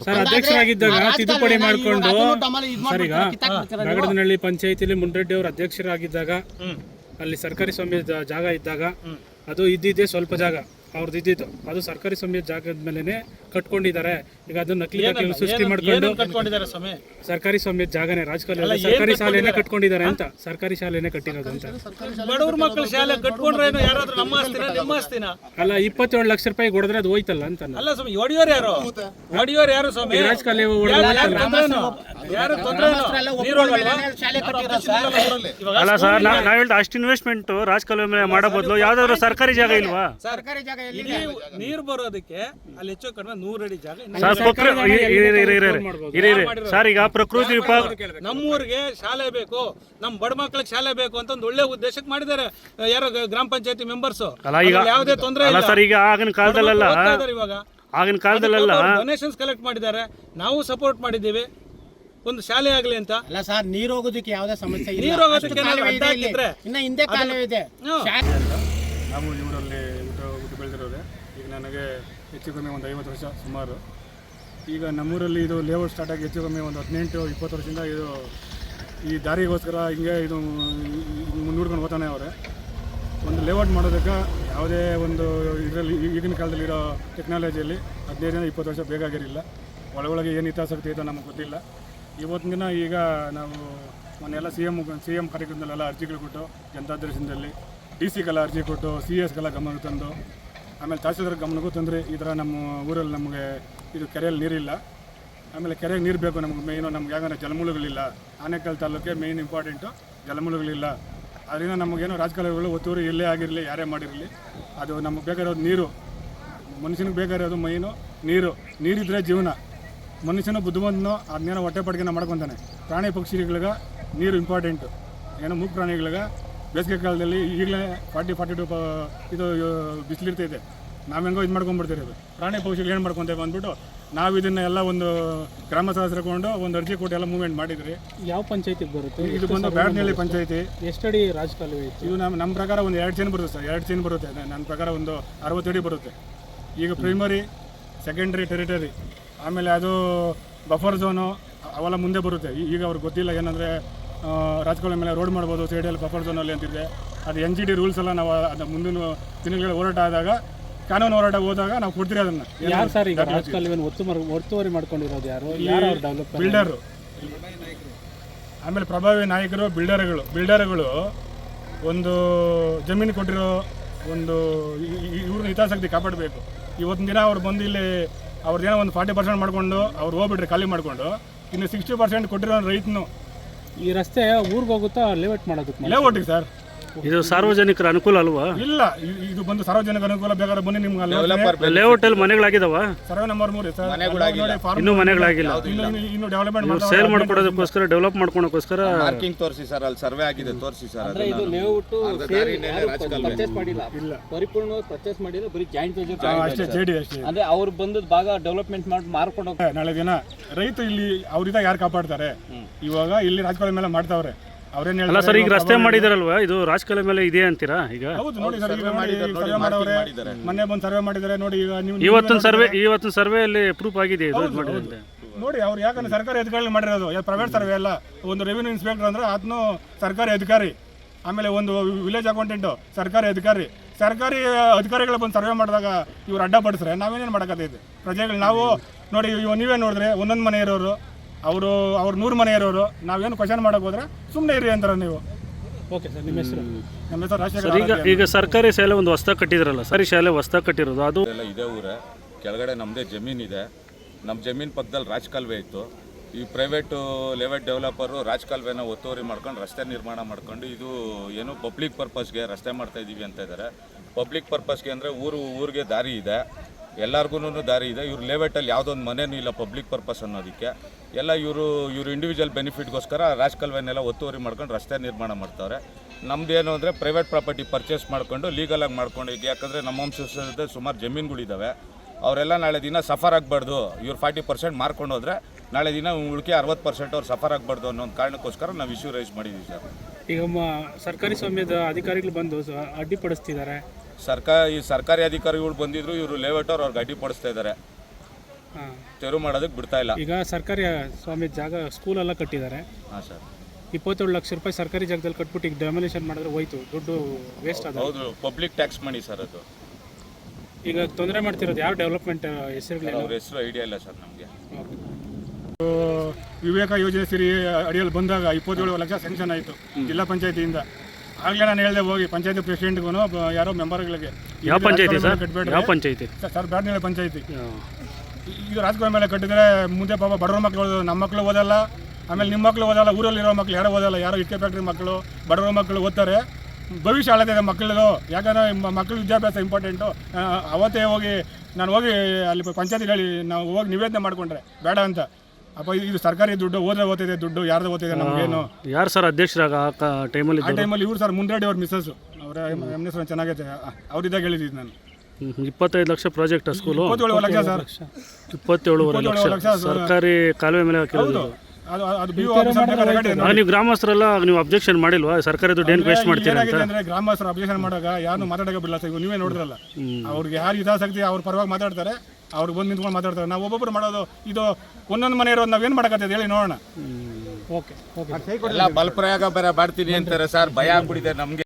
ಸರ್ ಮುಂಡ್ರೆಡ್ಡಿ ಅವರು ಅಧ್ಯಕ್ಷರಾಗಿದ್ದಾಗ ಅಲ್ಲಿ ಸರ್ಕಾರಿ ಸ್ವಾಮ್ಯ ಜಾಗ ಇದ್ದಾಗ ಅದು ಇದ್ದಿದ್ದೆ ಸ್ವಲ್ಪ ಜಾಗ. ಅವ್ರದ್ದು ಇದ್ದಿದ್ದು ಅದು ಸರ್ಕಾರಿ ಸ್ವಾಮ್ಯ ಜಾಗದ ಮೇಲೆನೆ ಕಟ್ಕೊಂಡಿದ್ದಾರೆ. ಈಗ ಅದು ನಕಲಿ ದಾಖಲೆ ಸೃಷ್ಟಿ ಮಾಡ್ಕೊಂಡು ಏನನ್ನ ಕಟ್ಕೊಂಡಿದ್ದಾರೆ ಸ್ವಾಮಿ? ಸರ್ಕಾರಿ ಸ್ವಾಮ್ಯ ಜಾಗನೇ ರಾಜಕಾಲ ಸರ್ಕಾರಿ ಶಾಲೆನೇ ಕಟ್ಕೊಂಡಿದ್ದಾರೆ? ಅಂತ ಸರ್ಕಾರಿ ಶಾಲೆನೇ ಕಟ್ಟಿರೋದು ಅಂತ. ಬಡವ್ರ ಮಕ್ಕಳ ಶಾಲೆ ಕಟ್ಕೊಂಡ್ರೆ ಯಾರಾದ್ರೂ ನಮ್ಮ ಆಸ್ತಿನ ನಿಮ್ಮ ಆಸ್ತಿನ? ಅಲ್ಲ ಇಪ್ಪತ್ತೇಳು ಲಕ್ಷ ರೂಪಾಯಿ ಹೊಡೆದ್ರೆ ಅದು ಹೋಯ್ತಲ್ಲ ಅಂತ. ಅಲ್ಲ ಸ್ವಾಮಿ ಹೊಡಿಯೋರು ಯಾರು? ಹೊಡಿಯೋರು ಯಾರು ಸ್ವಾಮಿ? ಯಾರು-. ಅಲ್ಲ ಸರ್ ನಾ ನಾವು ಹೇಳ್ದ ಅಷ್ಟು ಇನ್ವೆಸ್ಟ್ಮೆಂಟ್ ರಾಜಕಾಲುವೆ ಮೇಲೆ ಮಾಡೋ ಬದಲು ಯಾವ್ದಾದ್ರು ಸರ್ಕಾರಿ ಜಾಗ ಇಲ್ವಾ? ಸರ್ಕಾರಿ ಜಾಗ ಇಲ್ಲಿ ನೀರು ಬರೋದಕ್ಕೆ ಅಲ್ಲಿ ಹೆಚ್ಚು ಕಡಿಮೆ ನೂರು ಅಡಿ ಜಾಗ ಇನ್ನು ಸರ್ ಈಗ ಪ್ರಕೃತಿ ವಿಭಾಗ ನಮ್ಮೂರಿಗೆ ಶಾಲೆ ಬೇಕು. ನಮ್ಮ ಬಡ ಮಕ್ಕಳಿಗೆ ಶಾಲೆ ಬೇಕು ಅಂತ ಒಂದು ಒಳ್ಳೆ ಉದ್ದೇಶಕ್ಕೆ ಮಾಡಿದ್ದಾರೆ. ಯಾರೋ ಗ- ಗ್ರಾಮ ಪಂಚಾಯತಿ ಮೆಂಬರ್ಸ್ ಅಲ್ಲ ಈಗ ಯಾವುದೇ ತೊಂದರೆ ಅಲ್ಲ ಇಲ್ಲ. ಸರ್ ಈಗ ಆಗಿನ ಕಾಲದಲ್ಲೆಲ್ಲ ಇವಾಗ. ಆಗಿನ ಕಾಲದಲ್ಲೆಲ್ಲ ಡೊನೇಷನ್ಸ್ ಕಲೆಕ್ಟ್ ಮಾಡಿದ್ದಾರೆ. ನಾವು ಸಪೋರ್ಟ್ ಮಾಡಿದ್ದೀವಿ. ಒಂದು ಶಾಲೆ ಆಗಲಿ ಅಂತ. ಅಲ್ಲ ಸರ್ ನೀರು ಹೋಗೋದಕ್ಕೆ ಯಾವುದೇ ಸಮಸ್ಯೆ ಇಲ್ಲ. ನೀರು ಹೋಗೋದಕ್ಕೆ ಅಷ್ಟು ಏನಾದ್ರು ಕಾಲುವೆ ಇದೆ ಅಡ್ಡ ಇಲ್ಲಿ. ಹಾಕಿದ್ರೆ ಇನ್ನ ಹಿಂದೆ ಕಾಲುವೆ ಇದೆ. ಹ್ಮ್. ಶಾಲೆ ನಾವು ಇವರಲ್ಲಿ ಹುಟ್ಟು ಹುಟ್ಟು ಬೆಳೆದಿರೋದೆ ಈಗ ನನಗೆ ಹೆಚ್ಚು ಕಮ್ಮಿ ಒಂದು ಐವತ್ತು ವರ್ಷ ಸುಮಾರು. ಈಗ ನಮ್ಮೂರಲ್ಲಿ ಇದು ಲೇಔಟ್ ಸ್ಟಾರ್ಟ್ ಆಗಿ ಹೆಚ್ಚು ಕಮ್ಮಿ ಒಂದು ಹದಿನೆಂಟು, ಇಪ್ಪತ್ತು ವರ್ಷದಿಂದ ಇದು ಈ ದಾರಿಗೋಸ್ಕರ ಹಿಂಗೆ ಇದು ನೋಡ್ಕೊಂಡು ಹೋಗ್ತಾನೆ ಅವರೇ. ಒಂದು ಲೇಔಟ್ ಮಾಡೋದಕ್ಕೆ ಯಾವುದೇ ಒಂದು ಇದರಲ್ಲಿ ಈಗಿನ ಕಾಲದಲ್ಲಿರೋ ಟೆಕ್ನಾಲಜಿಯಲ್ಲಿ ಹದಿನೈದರಿಂದ ಇಪ್ಪತ್ತು ವರ್ಷ ಬೇಕಾಗಿರಲಿಲ್ಲ ಒಳಗೊಳಗೆ ಏನು ಹಿತಾಸಕ್ತಿ ಐತೋ ನಮಗೆ ಗೊತ್ತಿಲ್ಲ. ಇವತ್ತಿನ ದಿನ ಈಗ ನಾವು ಮೊನ್ನೆಲ್ಲ ಸಿ ಎಂ ಸಿ ಎಂ ಕಾರ್ಯಕ್ರಮದಲ್ಲೆಲ್ಲ ಅರ್ಜಿಗಳು ಕೊಟ್ಟು ಜನತಾದರ್ಶನದಲ್ಲಿ ಡಿ ಸಿಗೆಲ್ಲ ಅರ್ಜಿ ಕೊಟ್ಟು ಸಿ ಎಸ್ಗೆಲ್ಲ ಗಮನಕ್ಕೆ ತಂದು ಆಮೇಲೆ ತಹಸೀಲ್ದಾರ್ ಗಮನಕ್ಕೂ ತಂದರೆ, ಈ ಥರ ನಮ್ಮ ಊರಲ್ಲಿ ನಮಗೆ ಇದು ಕೆರೆಯಲ್ಲಿ ನೀರಿಲ್ಲ. ಆಮೇಲೆ ಕೆರೆಗೆ ನೀರು ಬೇಕು ನಮ್ಗೆ ಮೇಯ್ನು ನಮ್ಗೆ ಯಾಕಂದರೆ ಜಲಮೂಲಗಳಿಲ್ಲ. ಆನೇಕಲ್ ತಾಲೂಕೆ ಮೇಯ್ನ್ ಇಂಪಾರ್ಟೆಂಟು ಜಲಮೂಲಗಳಿಲ್ಲ. ಅದರಿಂದ ನಮಗೇನೋ ರಾಜಕಾಲುವೆಗಳು ಒತ್ತೂರು ಇಲ್ಲೇ ಆಗಿರಲಿ, ಯಾರೇ ಮಾಡಿರಲಿ, ಅದು ನಮಗೆ ಬೇಕಾಗಿರೋದು ನೀರು. ಮನುಷ್ಯನಿಗೆ ಬೇಕಾಗಿರೋದು ಮೈನು ನೀರು. ನೀರಿದ್ದರೆ ಜೀವನ. ಮನುಷ್ಯನ ಬುದ್ಧಿವಂತನೋ ಅದನ್ನೇನೋ ಹೊಟ್ಟೆ ಪಡ್ಗೆನ ಮಾಡ್ಕೊತಾನೆ. ಪ್ರಾಣಿ ಪಕ್ಷಿಗಳಿಗೆ ನೀರು ಇಂಪಾರ್ಟೆಂಟು ಏನೋ ಮೂಕ್ ಪ್ರಾಣಿಗಳಿಗೆ ಬೇಸಿಗೆ ಕಾಲದಲ್ಲಿ ಈಗಲೇ ಫಾರ್ಟಿ ಫಾರ್ಟಿ ಟು ಇದು ಬಿಸಿಲಿರ್ತೈತೆ ನಾವು ಹೆಂಗೋ ಇದು ಮಾಡ್ಕೊಂಡ್ಬಿಡ್ತೀರಿ ಅದು. ಪ್ರಾಣಿ ಪಕ್ಷಿಗಳು ಏನು ಮಾಡ್ಕೊತೇವೆ ಅಂದ್ಬಿಟ್ಟು ನಾವು ಇದನ್ನ ಎಲ್ಲ ಒಂದು ಗ್ರಾಮ ಸದಸ್ಯರಕೊಂಡು ಒಂದು ಅರ್ಜಿ ಕೊಟ್ಟು ಎಲ್ಲ ಮೂವ್ಮೆಂಟ್ ಮಾಡಿದ್ರಿ. ಯಾವ ಪಂಚಾಯ್ತಿಗೆ ಬರುತ್ತೆ? ಇದು ಬಂದು ಬ್ಯಾಡ್ನಹಳ್ಳಿ ಪಂಚಾಯಿತಿ. ಎಷ್ಟಡಿ ರಾಜಕಾಲುವೆ ಇದು ನಮ್ಮ ನಮ್ಮ ಪ್ರಕಾರ ಒಂದು ಎರಡು ಚೇನ್ ಬರುತ್ತೆ ಸರ್. ಎರಡು ಚೇನ್ ಬರುತ್ತೆ. ನನ್ನ ಪ್ರಕಾರ ಒಂದು ಅರವತ್ತಡಿ ಬರುತ್ತೆ. ಈಗ ಪ್ರೈಮರಿ ಸೆಕೆಂಡ್ರಿ ಟೆರಿಟರಿ ಆಮೇಲೆ ಅದು ಬಫರ್ ಝೋನು ಅವೆಲ್ಲ ಮುಂದೆ ಬರುತ್ತೆ. ಈಗ ಅವ್ರಿಗೆ ಗೊತ್ತಿಲ್ಲ ಏನಂದರೆ ರಾಜಕಾಲುವೆ ಮೇಲೆ ರೋಡ್ ಮಾಡ್ಬೋದು ಸೈಡಲ್ಲಿ ಬಫರ್ ಝೋನಲ್ಲಿ ಅಂತಿದೆ. ಅದು ಎನ್ ಜಿ ಡಿ ರೂಲ್ಸ್ ಎಲ್ಲ ನಾವು ಅದು ಮುಂದಿನ ದಿನಗಳ ಹೋರಾಟ ಆದಾಗ ಕಾನೂನು ಹೋರಾಟ ಹೋದಾಗ ನಾವು ಕೊಡ್ತೀರಿ ಅದನ್ನು. ಯಾರು ಸರ್ ಈಗ ಒತ್ತುವರಿ ಮಾಡ್ಕೊಂಡಿರೋದು ಯಾರು? ಬಿಲ್ಡರು ಆಮೇಲೆ ಪ್ರಭಾವಿ ನಾಯಕರು ಬಿಲ್ಡರ್ಗಳು ಬಿಲ್ಡರ್ಗಳು ಒಂದು ಜಮೀನು ಕೊಟ್ಟಿರೋ ಒಂದು ಇವ್ರನ್ನ ಹಿತಾಸಕ್ತಿ ಕಾಪಾಡಬೇಕು. ಇವತ್ತಿನ ದಿನ ಅವ್ರು ಬಂದು ಇಲ್ಲಿ ಅವ್ರದ್ದೇನೋ ಒಂದು ಫಾರ್ಟಿ ಪರ್ಸೆಂಟ್ ಮಾಡ್ಕೊಂಡು ಅವ್ರು ಹೋಗ್ಬಿಟ್ರೆ ಖಾಲಿ ಮಾಡಿಕೊಂಡು ಇನ್ನು ಸಿಕ್ಸ್ಟಿ ಪರ್ಸೆಂಟ್ ಕೊಟ್ಟಿರೋ ರೈತನು ಈ ರಸ್ತೆ ಊರಿಗೆ ಹೋಗುತ್ತಾ ಲೇಔಟ್ ಮಾಡೋದಕ್ಕೆ ಲೇಔಟ್ ಸರ್. ಇದು ಸಾರ್ವಜನಿಕರ ಅನುಕೂಲ ಅಲ್ವಾ? ಇಲ್ಲ ಇ- ಇದು ಬಂದು ಸಾರ್ವಜನಿಕ ಅನುಕೂಲ ಬೇಕಾದ್ರೆ ಬನ್ನಿ ನಿಮ್ಗೆ ಅಲ್ಲಿ ಲೇಔಟ್ ಅಲ್ಲಿ ಮನೆಗಳಾಗಿದಾವ? ಸರ್ವೆ ನಂಬರ್ ಮೂರು ಸರ್. ಇನ್ನೂ ಮನೆಗಳಾಗಿಲ್ಲ. ಇನ್ನು ಡೆವಲಪ್ಮೆಂಟ್ ಸೇಲ್ ಮಾಡ್ಕೊಡೋದಕ್ಕೋಸ್ಕರ ಡೆವಲಪ್ ಮಾಡ್ಕೊಳಕ್ಕೋಸ್ಕರ ಮಾರ್ಕಿಂಗ್ ತೋರಿಸಿ ಸರ್ ಅಲ್ಲಿ ಸರ್ವೆ ಆಗಿದೆ ತೋರಿಸಿ ಸರ್ ಅಂದ್ರೆ ಇದು ಲೇಔಟ್ ಪರ್ಚೇಸ್ ಮಾಡಿಲ್ಲ. ಪರಿಪೂರ್ಣವಾಗಿ ಪರ್ಚೇಸ್ ಮಾಡಿಲ್ಲ ಬರೀ ಜಾಯಿಂಟ್ ಅಷ್ಟೇ ಜೆ ಡಿ ಅಷ್ಟೇ. ಅಂದ್ರೆ ಅವ್ರು ಬಂದದ್ ಭಾಗ ಡೆವಲಪ್ಮೆಂಟ್ ಮಾಡಿ ಮಾರ್ಕೊಂಡು ಹೋಗ್ತಾರೆ ನಾಳೆ ದಿನ ರೈತ ಇಲ್ಲಿ ಅವರಿಂದ ಯಾರು ಕಾಪಾಡ್ತಾರೆ? ಇವಾಗ ಇಲ್ಲಿ ರಾಜಕಾರಣ ಮೇಲೆ ಮಾಡ್ತಾವ್ರೆ. ಅವ್ರೇನ್ ಅಲ್ಲ ಸರ್ ಈಗ ರಸ್ತೆ ಮಾಡಿದಾರಲ್ವಾ? ಇದು ರಾಜಕಾಲುವೆ ಮೇಲೆ ಇದೆ ಅಂತೀರಾ ಈಗ? ಹೌದು ನೋಡಿ ಸರ್ ಈಗ ನೋಡಿ ಸರ್ವೆ ಮಾಡವ್ರೆ ಮೊನ್ನೆ ಬಂದು ಸರ್ವೆ ಮಾಡಿದ್ದಾರೆ ನೋಡಿ ಈಗ ನೀವು ಇವತ್ತಿನ ಸರ್ವೆ ಇವತ್ತಿನ ಸರ್ವೆಯಲ್ಲಿ ಪ್ರೂಫ್ ಆಗಿದೆ ಇದು ನೋಡಿ ಅವ್ರು ಯಾಕಂದ್ರೆ ಸರ್ಕಾರಿ ಅಧಿಕಾರಿ ಮಾಡಿರೋದು ಪ್ರೈವೇಟ್ ಸರ್ವೆ ಅಲ್ಲ. ಒಂದು ರೆವಿನ್ಯೂ ಇನ್ಸ್ಪೆಕ್ಟರ್ ಅಂದ್ರೆ ಅದನ್ನು ಸರ್ಕಾರಿ ಅಧಿಕಾರಿ. ಆಮೇಲೆ ಒಂದು ವಿಲೇಜ್ ಅಕೌಂಟೆಂಟು ಸರ್ಕಾರಿ ಅಧಿಕಾರಿ. ಸರ್ಕಾರಿ ಅಧಿಕಾರಿಗಳು ಬಂದು ಸರ್ವೆ ಮಾಡಿದಾಗ ಇವ್ರು ಅಡ್ಡ ಪಡಿಸ್ರೆ ನಾವೇನೇನು ಮಾಡೋಕ್ಕತ್ತೈತೆ ಪ್ರಜೆಗಳು ನಾವು ನೋಡಿ ಇವ್ ನೀವೇ ನೋಡಿದ್ರೆ ಒಂದೊಂದು ಮನೆ ಇರೋರು ಅವರು ಅವ್ರ ನೂರು ಮನೆ ಇರೋರು ನಾವೇನು ಕ್ವಶನ್ ಮಾಡೋಕೆ ಹೋದ್ರೆ ಸುಮ್ಮನೆ ಇರಿ ಅಂತಾರೆ ನೀವು. ಓಕೆ ಸರ್ ನಿಮ್ಮ ಹೆಸರು? ನಮ್ಮ ಹೆಸರು ಸರ್ ಈಗ ಈಗ ಸರ್ಕಾರಿ ಶಾಲೆ ಒಂದು ಹೊಸ್ದಾಗಿ ಕಟ್ಟಿದ್ರಲ್ಲ ಸರಿ ಶಾಲೆ ಹೊಸ್ದಾಗಿ ಕಟ್ಟಿರೋದು ಅದು ಎಲ್ಲ ಇದೇ ಊರೇ. ಕೆಳಗಡೆ ನಮ್ಮದೇ ಜಮೀನಿದೆ ನಮ್ಮ ಜಮೀನ್ ಪಕ್ಕದಲ್ಲಿ ರಾಜಕಾಲುವೆ ಇತ್ತು. ಈ ಪ್ರೈವೇಟು ಲೆವೆಟ್ ಡೆವಲಪರು ರಾಜಕಾಲುವೆನ ಒತ್ತುವರಿ ಮಾಡ್ಕೊಂಡು ರಸ್ತೆ ನಿರ್ಮಾಣ ಮಾಡ್ಕೊಂಡು ಇದು ಏನು ಪಬ್ಲಿಕ್ ಪರ್ಪಸ್ಗೆ ರಸ್ತೆ ಮಾಡ್ತಾ ಇದ್ದೀವಿ ಅಂತ ಇದ್ದಾರೆ ಪಬ್ಲಿಕ್ ಪರ್ಪಸ್ಗೆ ಅಂದರೆ ಊರು ಊರಿಗೆ ದಾರಿ ಇದೆ. ಎಲ್ಲರಿಗೂ ದಾರಿ ಇದೆ. ಇವ್ರು ಲೇಔಟಲ್ಲಿ ಯಾವುದೊಂದು ಮನೇನೂ ಇಲ್ಲ ಪಬ್ಲಿಕ್ ಪರ್ಪಸ್ ಅನ್ನೋದಕ್ಕೆ. ಎಲ್ಲ ಇವರು ಇವರು ಇಂಡಿವಿಜುವಲ್ ಬೆನಿಫಿಟ್ಗೋಸ್ಕರ ರಾಜಕಲ್ವೆನೆಲ್ಲ ಒತ್ತುವರಿ ಮಾಡ್ಕೊಂಡು ರಸ್ತೆ ನಿರ್ಮಾಣ ಮಾಡ್ತಾವ್ರೆ. ನಮ್ದು ಏನು ಅಂದರೆ ಪ್ರೈವೇಟ್ ಪ್ರಾಪರ್ಟಿ ಪರ್ಚೇಸ್ ಮಾಡ್ಕೊಂಡು ಲೀಗಲಾಗಿ ಮಾಡ್ಕೊಂಡು ಯಾಕಂದರೆ ನಮ್ಮ ವಂಶಸ್ಥರದ ಸುಮಾರು ಜಮೀನುಗಳಿದ್ದಾವೆ ಅವರೆಲ್ಲ ನಾಳೆ ದಿನ ಸಫರ್ ಆಗಬಾರ್ದು. ಇವ್ರು ಫಾರ್ಟಿ ಪರ್ಸೆಂಟ್ ಮಾರ್ಕೊಂಡು ಹೋದರೆ ನಾಳೆ ದಿನ ಉಳಿಕೆ ಅರವತ್ತು ಪರ್ಸೆಂಟ್ ಅವ್ರು ಸಫರ್ ಆಗಬಾರ್ದು ಅನ್ನೋ ಒಂದು ಕಾರಣಕ್ಕೋಸ್ಕರ ನಾವು ಇಶ್ಯೂ ರೈಸ್ ಮಾಡಿದ್ದೀವಿ ಸರ್. ಈಗ ಸರ್ಕಾರಿ ಸ್ವಾಮ್ಯದ ಅಧಿಕಾರಿಗಳು ಬಂದು ಅಡ್ಡಿಪಡಿಸ್ತಿದ್ದಾರೆ ಸರ್ಕಾರ ಈ ಸರ್ಕಾರಿ ಅಧಿಕಾರಿಗಳು ಬಂದಿದ್ರು ಇವರು ಲೇಔಟ್ ಅವ್ರು ಗಡ್ಡಿ ಪಡಿಸ್ತಾ ಇದ್ದಾರೆ ಹಾಂ. ತೆರವು ಮಾಡೋದಕ್ಕೆ ಬಿಡ್ತಾ ಇಲ್ಲ. ಈಗ ಸರ್ಕಾರಿ ಸ್ವಾಮಿ ಜಾಗ ಸ್ಕೂಲೆಲ್ಲ ಕಟ್ಟಿದ್ದಾರೆ ಹಾಂ ಸರ್. ಇಪ್ಪತ್ತೇಳು ಲಕ್ಷ ರೂಪಾಯಿ ಸರ್ಕಾರಿ ಜಾಗದಲ್ಲಿ ಕಟ್ಬಿಟ್ಟು ಈಗ ಡೆಮೊಲಿಷನ್ ಮಾಡಿದ್ರೆ ಹೋಯ್ತು. ದುಡ್ಡು ವೇಸ್ಟ್ ಆದ ಹೌದು ಪಬ್ಲಿಕ್ ಟ್ಯಾಕ್ಸ್ ಮಾಡಿ ಸರ್ ಅದು. ಈಗ ತೊಂದರೆ ಮಾಡ್ತಿರೋದು ಯಾವ ಡೆವಲಪ್ಮೆಂಟ್ ಹೆಸರುಗಳು ಅವ್ರ ಹೆಸರು ಐಡಿಯಾ ಇಲ್ಲ ಸರ್ ನಮಗೆ. ವಿವೇಕ ಯೋಜನೆ ಸಿರಿ ಅಡಿಯಲ್ಲಿ ಬಂದಾಗ ಇಪ್ಪತ್ತೇಳು ಲಕ್ಷ ಸ್ಯಾಂಕ್ಷನ್ ಆಯಿತು ಜಿಲ್ಲಾ ಪಂಚಾಯತಿಯಿಂದ. ಆಗಲೇ ನಾನು ಹೇಳಿದೆ ಹೋಗಿ ಪಂಚಾಯತಿ ಪ್ರೆಸಿಡೆಂಟ್ಗೂ ಯಾರೋ ಮೆಂಬರ್ಗಳಿಗೆ ಯಾವ ಪಂಚಾಯತಿ ಸರ್? ಕಟ್ಟಬೇಡ್ರಿ ಯಾವ ಪಂಚಾಯತಿ? ಸರ್ ಬ್ಯಾಡ್ನಳ್ಳಿ ಪಂಚಾಯತಿ. ಈಗ ರಾಜಕೀಯ ಮೇಲೆ ಕಟ್ಟಿದ್ರೆ ಮುಂದೆ ಪಾಪ ಬಡವ್ರ ಮಕ್ಕಳು ನಮ್ಮ ಮಕ್ಕಳು ಓದಲ್ಲ ಆಮೇಲೆ ನಿಮ್ಮ ಮಕ್ಕಳು ಓದಲ್ಲ ಊರಲ್ಲಿರೋ ಮಕ್ಕಳು ಯಾರೋ ಓದಲ್ಲ ಯಾರೋ ಇಕ್ಕೆ ಫ್ಯಾಕ್ಟ್ರಿ ಮಕ್ಕಳು ಬಡವ್ರ ಮಕ್ಕಳು ಓದ್ತಾರೆ. ಭವಿಷ್ಯ ಹಾಳಾಗಿದೆ ಮಕ್ಕಳದು ಯಾಕಂದ್ರೆ ಮಕ್ಕಳ ವಿದ್ಯಾಭ್ಯಾಸ ಇಂಪಾರ್ಟೆಂಟು ಅವತ್ತೇ ಹೋಗಿ ನಾನು ಹೋಗಿ ಅಲ್ಲಿ ಪಂಚಾಯತಿ ಹೇಳಿ ನಾವು ಹೋಗಿ ನಿವೇದನೆ ಮಾಡಿಕೊಂಡ್ರೆ ಬೇಡ ಅಂತ. ಅಪ್ಪ ಇದು ಸರ್ಕಾರಿ ದುಡ್ಡು ಓದ್ರೆ ಓದ್ತಿದೆ ದುಡ್ಡು ಯಾರ್ದು ಓದ್ತಿದೆ ನಮಗೇನು? ಯಾರು ಸರ್ ಅಧ್ಯಕ್ಷರಾಗ ಆ ಟೈಮಲ್ಲಿ ಆ ಟೈಮಲ್ಲಿ ಇವ್ರು ಸರ್ ಮುಂದ್ರೆಡ್ಡಿ ಅವ್ರ ಮಿಸ್ಸಸ್ ಅವರ ಎಂ ಎಸ್ ಚೆನ್ನಾಗೈತೆ. ಅವರಿದ್ದಾಗ ಹೇಳಿದ್ದೀನಿ ನಾನು. ಇಪ್ಪತ್ತೈದು ಲಕ್ಷ ಪ್ರಾಜೆಕ್ಟ್ ಸ್ಕೂಲು ಇಪ್ಪತ್ತೇಳು ಲಕ್ಷ ಸರ್. ಇಪ್ಪತ್ತೇಳುವರೆ ಲಕ್ಷ ಇಪ್ಪತ್ತೇಳು ಲಕ್ಷ. ಸರ್. ಸರ್ಕಾರಿ ಕಾಲುವೆ ಮೇಲೆ ಹೌದು. ಹಾಕಿರೋದು ಅದು ಅದು ಬಿ ಆಗ ನೀವು ಗ್ರಾಮಸ್ಥರೆಲ್ಲ ನೀವು ಅಬ್ಜೆಕ್ಷನ್ ಮಾಡಿಲ್ವಾ? ಸರ್ಕಾರಿ ದುಡ್ಡು ಏನು ವೇಸ್ಟ್ ಮಾಡ್ತೀರಾ ಅಂತ? ಏನಾಗಿದೆ ಅಂದ್ರೆ ಗ್ರಾಮಸ್ಥರು ಅಬ್ಜೆಕ್ಷನ್ ಮಾಡಾಗ ಯಾರು ಮಾತಾಡಕ್ಕೆ ಬಿಡಲ್ಲ ಸರ್. ಇವಾಗ ನೀವೇ ನೋಡಿದ್ರಲ್ಲ. ಅವ್ರಿಗೆ ಯಾರು ಹಿತಾಸಕ್ತಿ ಅವ್ರ ಪರವಾಗಿ ಮಾತಾಡ್ತಾರೆ. ಅವ್ರಿಗೆ ಬಂದು ನಿಂತ್ಕೊಂಡು ಮಾತಾಡ್ತಾರೆ. ನಾವು ಒಬ್ಬೊಬ್ರು ಮಾಡೋದು ಇದು ಒಂದೊಂದು ಮನೆ ಇರೋದು ನಾವೇನು ಮಾಡಕತ್ತೈತೆ ಹೇಳಿ ನೋಡೋಣ. ಓಕೆ ಓಕೆ ಎಲ್ಲ ಬಲಪ್ರಯೋಗ ಬೇರೆ ಮಾಡ್ತೀನಿ ಅಂತಾರೆ ಸರ್. ಭಯ ಆಗ್ಬಿಡಿದೆ ನಮಗೆ.